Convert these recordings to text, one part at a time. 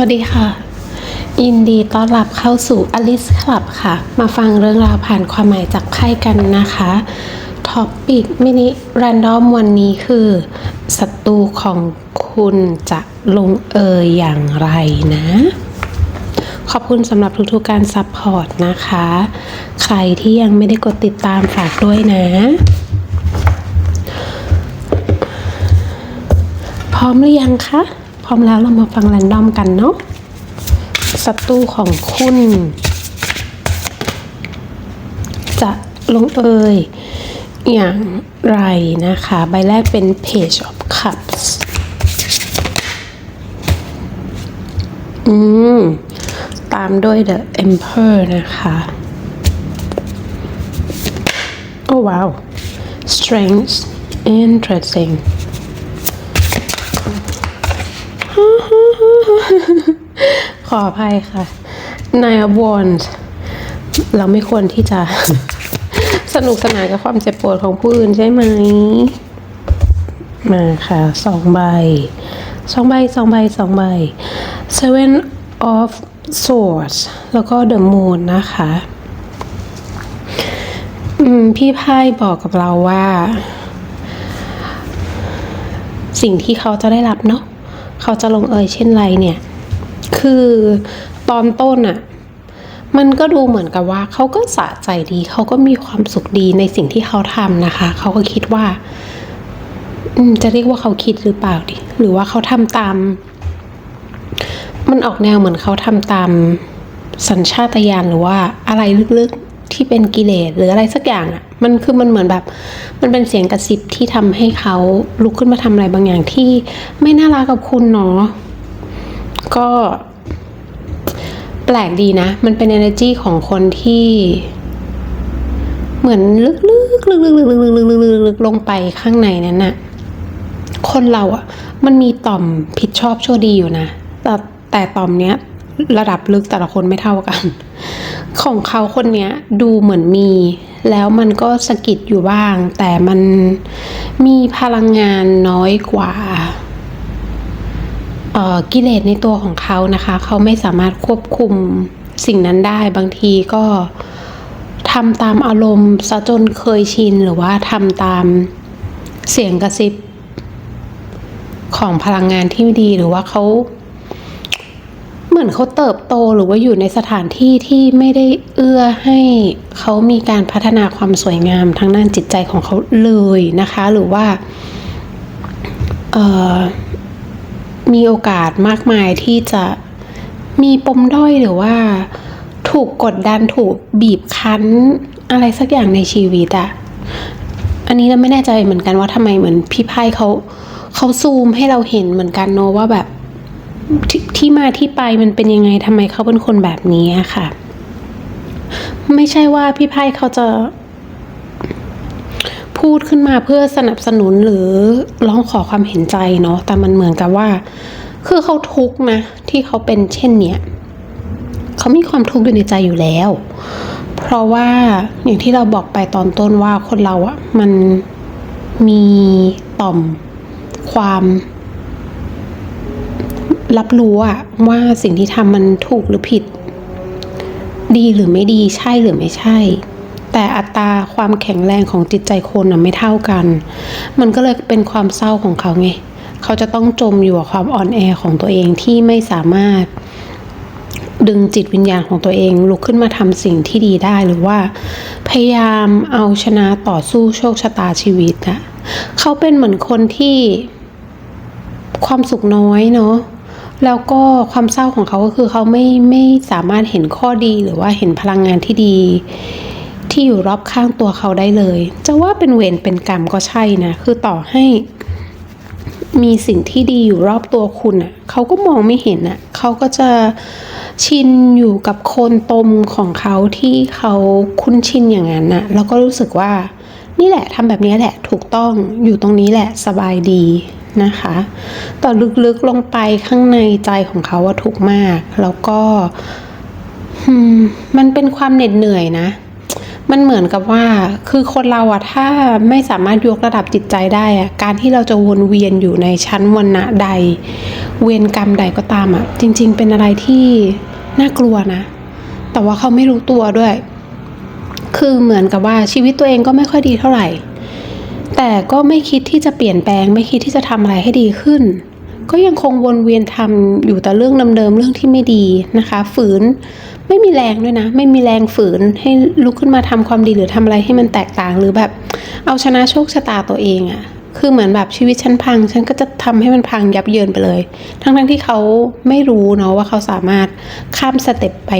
วัสดีค่ะ ยินดีต้อนรับเข้าสู่ Alice Club ค่ะ มาฟังเรื่องราวผ่านความหมายจากไพ่กันนะคะท็อปปิกมินิแรนดอมวันนี้คือศัตรูของคุณจะลงเอยอย่างไรนะ ขอบคุณสำหรับทุกๆการซัพพอร์ตนะคะ ใครที่ยังไม่ได้กดติดตามฝากด้วยนะพร้อมหรือยังคะ ร้อมแล้วเรามาฟังแรนดอมกันเนาะศัตรูของคุณ จะลงเอยอย่างไรนะคะ ใบแรกเป็น Page of Cups อืม ตามด้วย The Emperor นะคะ โอ้ว้าว Strength interesting ขออภัยค่ะ Nine of Wands เราไม่ควรที่จะ สนุกสนานกับความเจ็บปวดของผู้อื่นใช่ไหม มาค่ะสองใบสองใบสองใบสองใบ Seven of Swords แล้วก็ The Moon นะคะอืมพี่ไพ่บอกกับเราว่า สิ่งที่เขาจะได้รับเนาะ เขาจะลงเอยเช่นไรเนี่ย คือตอนต้นอะมันก็ดูเหมือนกับว่าเขาก็สะใจดี เขาก็มีความสุขดีในสิ่งที่เขาทำนะคะ เขาก็คิดว่าอืมจะเรียกว่าเขาคิดหรือเปล่าดิ หรือว่าเขาทำตาม มันออกแนวเหมือนเขาทำตามสัญชาตญาณหรือว่าอะไรลึกๆ ที่เป็นกิเลสหรืออะไรสักอย่างอะ่ะมันคือมันเหมือนแบบ มันเป็นเสียงกระซิบที่ทำให้เขาลุกขึ้นมาทำอะไรบางอย่างที่ไม่น่ารักกับคุณเนาะก็แปลกดีนะ มันเป็น energy ของคนที่ เหมือนลึกๆลึกๆลึกๆลึกๆลึกๆลึกๆลึกๆลงไปข้างในนั้นน่ะคนเราอะ มันมีต่อมผิดชอบชั่วดีอยู่นะแต่แต่ต่อมเนี้ย ระดับลึกแต่ละคนไม่เท่ากัน ของเขาคนเนี้ยดูเหมือนมี แล้วมันก็สะกิดอยู่บ้าง แต่มันมีพลังงานน้อยกว่ากิเลสในตัวของเขานะคะ เขาไม่สามารถควบคุมสิ่งนั้นได้บางทีก็ทำตามอารมณ์ซะจนเคยชินหรือว่าทำตามเสียงกระซิบของพลังงานที่ไม่ดีหรือว่าเขา มือนเขาเติบโตหรือว่าอยู่ในสถานที่ที่ไม่ได้เอื้อให้เขามีการพัฒนาความสวยงามทางด้านจิตใจของเขาเลยนะคะ หรือว่าเออมีโอกาสมากมายที่จะมีปมด้อยหรือว่า ถูกกดดันถูกบีบคั้นอะไรสักอย่างในชีวิตอะอันนี้เราไม่แน่ใจเหมือนกันว่าทำไมเหมือนพี่ไพ่เขาเขาซูมให้เราเห็นเหมือนกันเนอะว่าแบบ ที่มาที่ไปมันเป็นยังไงทำไมเขาเป็นคนแบบนี้ค่ะ ไม่ใช่ว่าพี่ไพ่เขาจะพูดขึ้นมาเพื่อสนับสนุนหรือร้องขอความเห็นใจเนาะ แต่มันเหมือนกับว่า คือเขาทุกข์นะ ที่เขาเป็นเช่นเนี้ยเขามีความทุกข์อยู่ในใจอยู่แล้ว เพราะว่าอย่างที่เราบอกไปตอนต้นว่าคนเราอะมันมีต่อมความ รับรู้อะว่าสิ่งที่ทำมันถูกหรือผิด ดีหรือไม่ดีใช่หรือไม่ใช่ แต่อัตราความแข็งแรงของจิตใจคนน่ะไม่เท่ากัน มันก็เลยเป็นความเศร้าของเขาไง เขาจะต้องจมอยู่กับความอ่อนแอของตัวเองที่ไม่สามารถดึงจิตวิญญาณของตัวเองลุกขึ้นมาทำสิ่งที่ดีได้หรือว่า พยายามเอาชนะต่อสู้โชคชะตาชีวิตอะเขาเป็นเหมือนคนที่ความสุขน้อยเนาะ แล้วก็ความเศร้าของเขาก็คือเขาไม่ไม่สามารถเห็นข้อดีหรือว่าเห็นพลังงานที่ดี ที่อยู่รอบข้างตัวเขาได้เลย จะว่าเป็นเวรเป็นกรรมก็ใช่นะ คือต่อให้มีสิ่งที่ดีอยู่รอบตัวคุณอะเขาก็มองไม่เห็นอะเขาก็จะชินอยู่กับโคนตมของเขาที่เขาคุ้นชินอย่างนั้นน่ะแล้วก็รู้สึกว่า นี่แหละทำแบบนี้แหละถูกต้องอยู่ตรงนี้แหละสบายดี นะคะ ต่อลึกๆลงไปข้างในใจของเขาว่าทุกข์มาก แล้วก็มันเป็นความเหน็ดเหนื่อยนะ มันเหมือนกับว่า คือคนเราอะถ้าไม่สามารถยกระดับจิตใจได้อะการที่เราจะวนเวียนอยู่ในชั้นวรรณะใด เวรกรรมใดก็ตามอะจริง ๆ เป็นอะไรที่น่ากลัวนะ แต่ว่าเขาไม่รู้ตัวด้วย คือเหมือนกับว่าชีวิตตัวเองก็ไม่ค่อยดีเท่าไหร่ แต่ก็ไม่คิดที่จะเปลี่ยนแปลง ไม่คิดที่จะทำอะไรให้ดีขึ้น ก็ยังคงวนเวียนทำอยู่แต่เรื่องเดิมๆเรื่องที่ไม่ดีนะคะ ฝืนไม่มีแรงด้วยนะ ไม่มีแรงฝืนให้ลุกขึ้นมาทำความดีหรือทำอะไรให้มันแตกต่างหรือแบบ เอาชนะโชคชะตาตัวเองอะคือเหมือนแบบชีวิตฉันพัง ฉันก็จะทำให้มันพังยับเยินไปเลย ทั้งๆที่เขาไม่รู้เนาะว่าเขาสามารถข้ามสเต็ปไป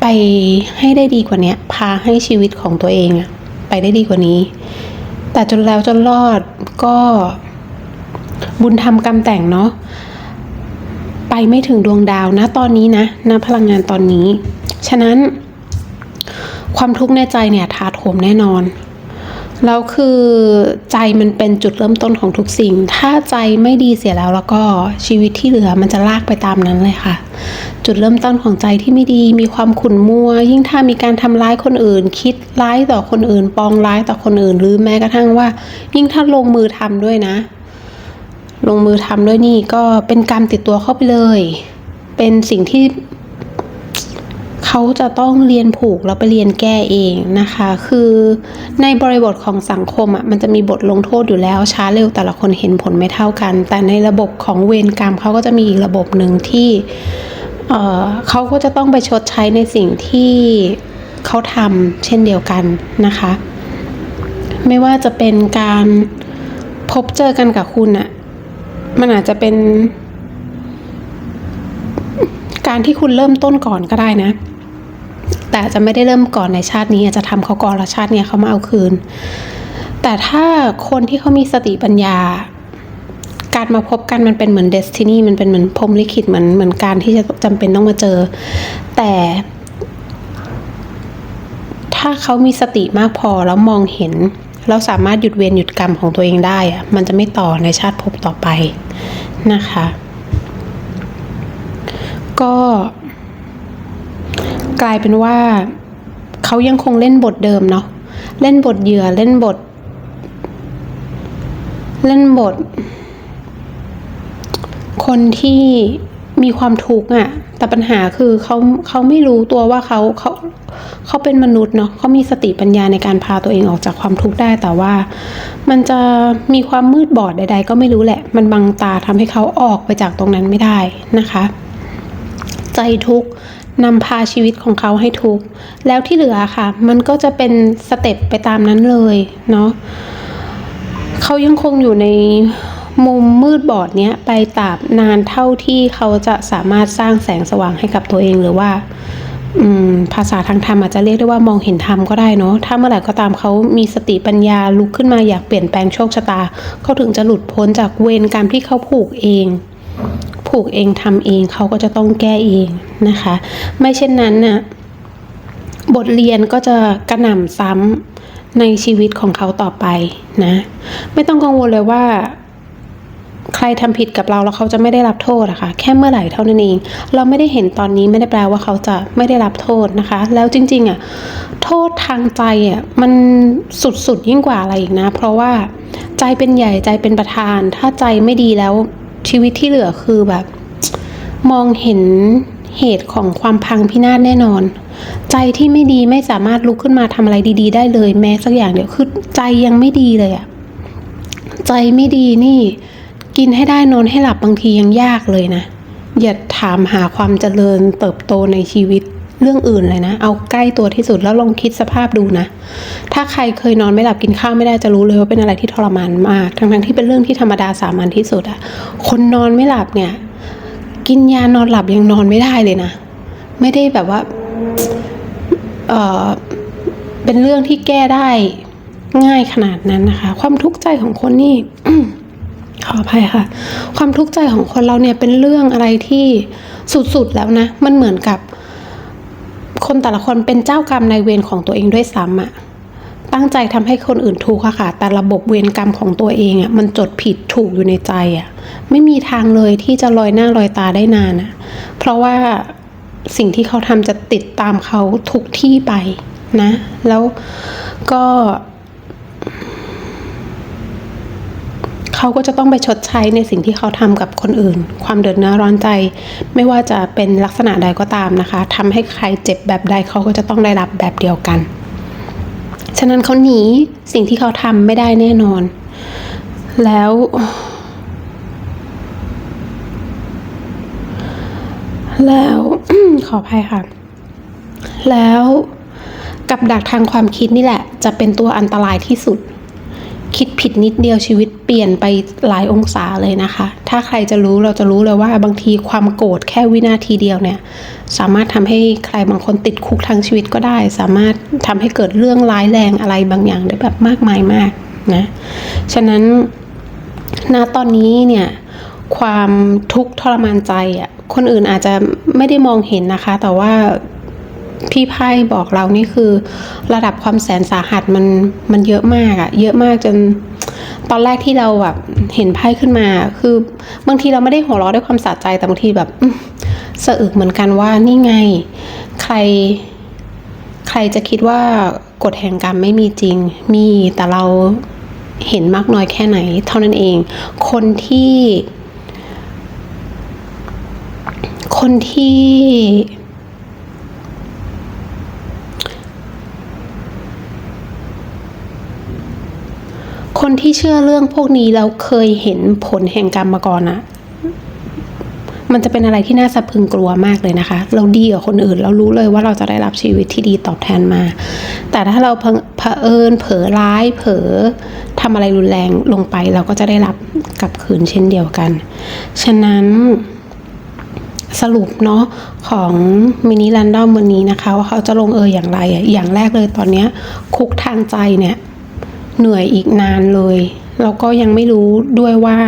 ไปให้ได้ดีกว่านี้พาให้ชีวิตของตัวเองอะ ไปได้ดีกว่านี้ แต่จนแล้วจนรอดก็บุญทำกรรมแต่งเนาะไปไม่ถึงดวงดาวนะตอนนี้นะณพลังงานตอนนี้ ฉะนั้นความทุกข์ในใจเนี่ยถาโถมแน่นอน แล้วคือใจมันเป็นจุดเริ่มต้นของทุกสิ่ง ถ้าใจไม่ดีเสียแล้วแล้วก็ชีวิตที่เหลือมันจะลากไปตามนั้นเลยค่ะ จุดเริ่มต้นของใจที่ไม่ดีมีความขุ่นมัว ยิ่งถ้ามีการทำร้ายคนอื่น คิดร้ายต่อคนอื่น ปองร้ายต่อคนอื่น หรือแม้กระทั่งว่า ยิ่งถ้าลงมือทำด้วยนะ ลงมือทำด้วยนี่ก็เป็นกรรมติดตัวเข้าไปเลย เป็นสิ่งที่ เขาจะต้องเรียนผูกแล้วไปเรียนแก้เองนะคะ คือในบริบทของสังคมอะมันจะมีบทลงโทษอยู่แล้วช้าเร็วแต่ละคนเห็นผลไม่เท่ากัน แต่ในระบบของเวรกรรมเขาก็จะมีอีกระบบหนึ่งที่เเขาก็จะต้องไปชดใช้ในสิ่งที่เขาทำเช่นเดียวกันนะคะ ไม่ว่าจะเป็นการพบเจอกันกับคุณอะมันอาจจะเป็นการที่คุณเริ่มต้นก่อนก็ได้นะ แต่จะไม่ได้เริ่มก่อนในชาตินี้อาจจะทำเขาก่อนแล้วชาตินี้เขามาเอาคืน แต่ถ้าคนที่เขามีสติปัญญา การมาพบกันมันเป็นเหมือนเดสตินีมันเป็นเหมือนพรหมลิขิตเหมือนเหมือนการที่จะจำเป็นต้องมาเจอ แต่ ถ้าเขามีสติมากพอแล้วมองเห็นเราสามารถหยุดเวรหยุดกรรมของตัวเองได้อะมันจะไม่ต่อในชาติภพต่อไปนะคะ ก็ กลายเป็นว่าเขายังคงเล่นบทเดิมเนาะเล่นบทเหยื่อเล่นบท เล่นบท คนที่มีความทุกข์อะแต่ปัญหาคือเขาเขาไม่รู้ตัวว่าเขาเขาเขาเป็นมนุษย์เนาะเขามีสติปัญญาในการพาตัวเองออกจากความทุกข์ได้ แต่ว่า มันจะมีความมืดบอดใด ๆ ก็ไม่รู้แหละ มันบังตาทำให้เขาออกไปจากตรงนั้นไม่ได้นะคะ ใจทุกข์ นำพาชีวิตของเขาให้ทุกข์แล้วที่เหลือค่ะ มันก็จะเป็นสเต็ปไปตามนั้นเลยเนาะเขายังคงอยู่ในมุมมืดบอดเนี้ยไปตราบนานเท่าที่เขาจะสามารถสร้างแสงสว่างให้กับตัวเองหรือว่าภาษาทางธรรมอาจจะเรียกได้ว่ามองเห็นธรรมก็ได้เนาะถ้าเมื่อไหร่ก็ตามเขามีสติปัญญาลุกขึ้นมาอยากเปลี่ยนแปลงโชคชะตาเขาถึงจะหลุดพ้นจากเวรกรรมที่เขาผูกเอง ผูกเองทำเองเขาก็จะต้องแก้เองนะคะ ไม่เช่นนั้นน่ะบทเรียนก็จะกระหน่ำซ้ำในชีวิตของเขาต่อไปนะ ไม่ต้องกังวลเลยว่า ใครทำผิดกับเราแล้วเขาจะไม่ได้รับโทษอะค่ะแค่เมื่อไหร่เท่านั้นเอง เราไม่ได้เห็นตอนนี้ไม่ได้แปลว่าเขาจะไม่ได้รับโทษนะคะ แล้วจริง ๆอะโทษทางใจอะมันสุดๆยิ่งกว่าอะไรอีกนะ เพราะว่าใจเป็นใหญ่ใจเป็นประธาน ถ้าใจไม่ดีแล้ว ชีวิตที่เหลือคือแบบ มองเห็นเหตุของความพังพินาศแน่นอน ใจที่ไม่ดีไม่สามารถลุกขึ้นมาทำอะไรดี ๆ ได้เลย แม้สักอย่างเดียวคือใจยังไม่ดีเลยอะใจไม่ดีนี่ กินให้ได้นอนให้หลับ บางทียังยากเลยนะอย่าถามหาความเจริญเติบโตในชีวิต เรื่องอื่นเลยนะ เอาใกล้ตัวที่สุดแล้วลองคิดสภาพดูนะ ถ้าใครเคยนอนไม่หลับกินข้าวไม่ได้จะรู้เลยว่าเป็นอะไรที่ทรมานมาก ทั้งๆที่เป็นเรื่องที่ธรรมดาสามัญที่สุดอะคนนอนไม่หลับเนี่ย กินยานอนหลับยังนอนไม่ได้เลยนะ ไม่ได้แบบว่าเออเป็นเรื่องที่แก้ได้ง่ายขนาดนั้นนะคะ ความทุกข์ใจของคนนี่ขออภัยค่ะ ความทุกข์ใจของคนเราเนี่ยเป็นเรื่องอะไรที่สุดๆแล้วนะ มันเหมือนกับ คนแต่ละคนเป็นเจ้ากรรมในเวรของตัวเองด้วยซ้ำอะตั้งใจทำให้คนอื่นทุกข์ค่ะ แต่ระบบเวรกรรมของตัวเองอะมันจดผิดถูกอยู่ในใจอะไม่มีทางเลยที่จะลอยหน้าลอยตาได้นานอะเพราะว่าสิ่งที่เขาทำจะติดตามเขาทุกที่ไปนะ แล้วก็ เขาก็จะต้องไปชดใช้ในสิ่งที่เขาทำกับคนอื่น ความเดือดเนื้อร้อนใจ ไม่ว่าจะเป็นลักษณะใดก็ตามนะคะทำให้ใครเจ็บแบบใดเขาก็จะต้องได้รับแบบเดียวกัน ฉะนั้นเขาหนีสิ่งที่เขาทำไม่ได้แน่นอน แล้วแล้วขออภัยค่ะ แล้วกับดักทางความคิดนี่แหละ จะเป็นตัวอันตรายที่สุด คิดผิดนิดเดียวชีวิตเปลี่ยนไปหลายองศาเลยนะคะ ถ้าใครจะรู้เราจะรู้เลยว่าบางทีความโกรธแค่วินาทีเดียวเนี่ย สามารถทำให้ใครบางคนติดคุกทั้งชีวิตก็ได้ สามารถทำให้เกิดเรื่องร้ายแรงอะไรบางอย่างได้แบบมากมายมากนะ ฉะนั้นณตอนนี้เนี่ยความทุกข์ทรมานใจอะคนอื่นอาจจะไม่ได้มองเห็นนะคะ แต่ว่า พี่ไพ่บอกเรานี่คือ ระดับความแสนสาหัสมันมันเยอะมากอะเยอะมากจนตอนแรกที่เราแบบเห็นไพ่ขึ้นมา คือบางทีเราไม่ได้หัวเราะด้วยความสะใจแต่บางทีแบบสะอึกเหมือนกันว่านี่ไง ใคร ใครจะคิดว่ากฎแห่งกรรมไม่มีจริง มีแต่เราเห็นมากน้อยแค่ไหน เท่านั้นเอง คนที่ คนที่ ที่เชื่อเรื่องพวกนี้แล้วเคยเห็นผลแห่งกรรมมาก่อนอะมันจะเป็นอะไรที่น่าสะพรึงกลัวมากเลยนะคะ เราดีกว่าคนอื่น เรารู้เลยว่าเราจะได้รับชีวิตที่ดีตอบแทนมา แต่ถ้าเราเผเอิญเผลอร้าย เผลอทำอะไรรุนแรงลงไป เราก็จะได้รับกลับคืนเช่นเดียวกัน ฉะนั้นสรุปเนาะของมินิรันดอมวันนี้นะคะ ว่าเขาจะลงเอยอย่างไร อย่างแรกเลยตอนนี้คุกทางใจเนี่ย เหนื่อยอีกนานเลยแล้วก็ยังไม่รู้ด้วยว่า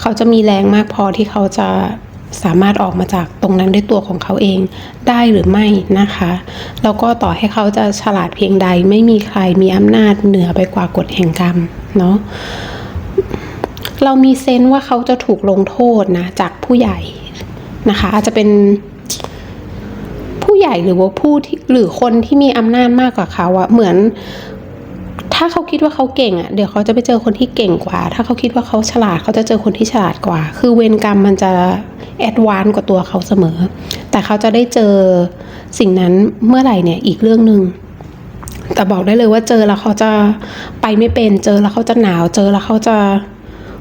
เขาจะมีแรงมากพอที่เขาจะสามารถออกมาจากตรงนั้นด้วยตัวของเขาเองได้หรือไม่นะคะ แล้วก็ต่อให้เขาจะฉลาดเพียงใด ไม่มีใครมีอำนาจเหนือไปกว่ากฎแห่งกรรมเนาะเรามีเซนส์ว่าเขาจะถูกลงโทษนะ จากผู้ใหญ่นะคะ อาจจะเป็นผู้ใหญ่หรือว่าผู้ที่หรือคนที่มีอำนาจมากกว่าเขาอะเหมือน ถ้าเขาคิดว่าเขาเก่งอะเดี๋ยวเขาจะไปเจอคนที่เก่งกว่า ถ้าเขาคิดว่าเขาฉลาดเขาจะเจอคนที่ฉลาดกว่า คือเวรกรรมมันจะแอดวานกว่าตัวเขาเสมอ แต่เขาจะได้เจอสิ่งนั้นเมื่อไหร่เนี่ยอีกเรื่องหนึ่งแต่บอกได้เลยว่าเจอแล้วเขาจะไปไม่เป็น เจอแล้วเขาจะหนาว เจอแล้วเขาจะ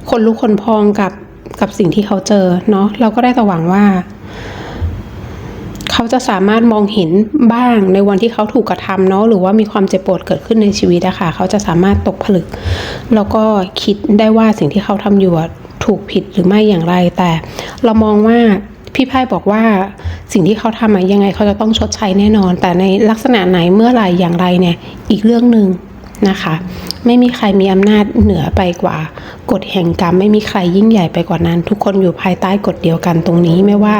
คนลุกคนพองกับกับสิ่งที่เขาเจอเนาะเราก็ได้แต่หวังว่า เขาจะสามารถมองเห็นบ้างในวันที่เขาถูกกระทำเนาะหรือว่ามีความเจ็บปวดเกิดขึ้นในชีวิตอะค่ะเขาจะสามารถตกผลึก แล้วก็คิดได้ว่าสิ่งที่เขาทำอยู่ถูกผิดหรือไม่อย่างไร แต่เรามองว่าพี่ไพ่บอกว่าสิ่งที่เขาทำยังไงเขาจะต้องชดใช้แน่นอน แต่ในลักษณะไหนเมื่อไหร่อย่างไรเนี่ยอีกเรื่องหนึ่งนะคะ ไม่มีใครมีอำนาจเหนือไปกว่ากฎแห่งกรรม ไม่มีใครยิ่งใหญ่ไปกว่านั้น ทุกคนอยู่ภายใต้กฎเดียวกันตรงนี้ไม่ว่า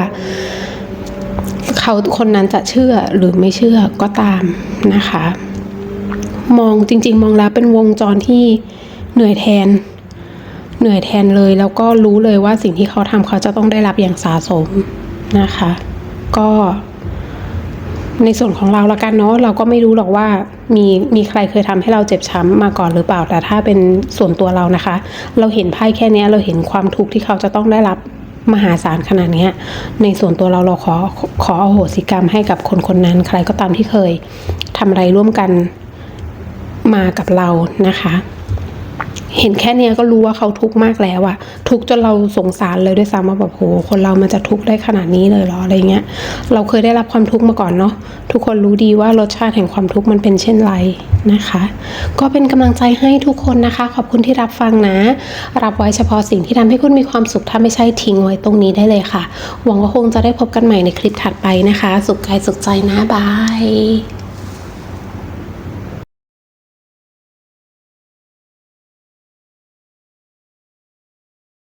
เขาคนนั้นจะเชื่อหรือไม่เชื่อก็ตามนะคะ มองจริง ๆ มองแล้วเป็นวงจรที่เหนื่อยแทน เหนื่อยแทนเลยแล้วก็รู้เลยว่าสิ่งที่เขาทำเขาจะต้องได้รับอย่างสาสมนะคะ ก็ในส่วนของเราละกันเนาะเราก็ไม่รู้หรอกว่ามีมีใครเคยทำให้เราเจ็บช้ำมาก่อนหรือเปล่าแต่ถ้าเป็นส่วนตัวเรานะคะ เราเห็นไพ่แค่นี้เราเห็นความทุกข์ที่เขาจะต้องได้รับ มหาศาลขนาดนี้ในส่วนตัวเราเราขอขออโหสิกรรมให้กับคนคนนั้น ใครก็ตามที่เคยทำอะไรร่วมกันมากับเรานะคะ เห็นแค่เนี้ยก็รู้ว่าเขาทุกข์มากแล้วอะทุกข์จนเราสงสารเลยด้วยซ้ำว่าแบบโหคนเรามันจะทุกข์ได้ขนาดนี้เลยเหรออะไรเงี้ย เราเคยได้รับความทุกข์มาก่อนเนาะทุกคนรู้ดีว่ารสชาติแห่งความทุกข์มันเป็นเช่นไรนะคะ ก็เป็นกำลังใจให้ทุกคนนะคะ ขอบคุณที่รับฟังนะ รับไว้เฉพาะสิ่งที่ทำให้คุณมีความสุขถ้าไม่ใช่ทิ้งไว้ตรงนี้ได้เลยค่ะ หวังว่าคงจะได้พบกันใหม่ในคลิปถัดไปนะคะ สุขกายสุขใจนะบาย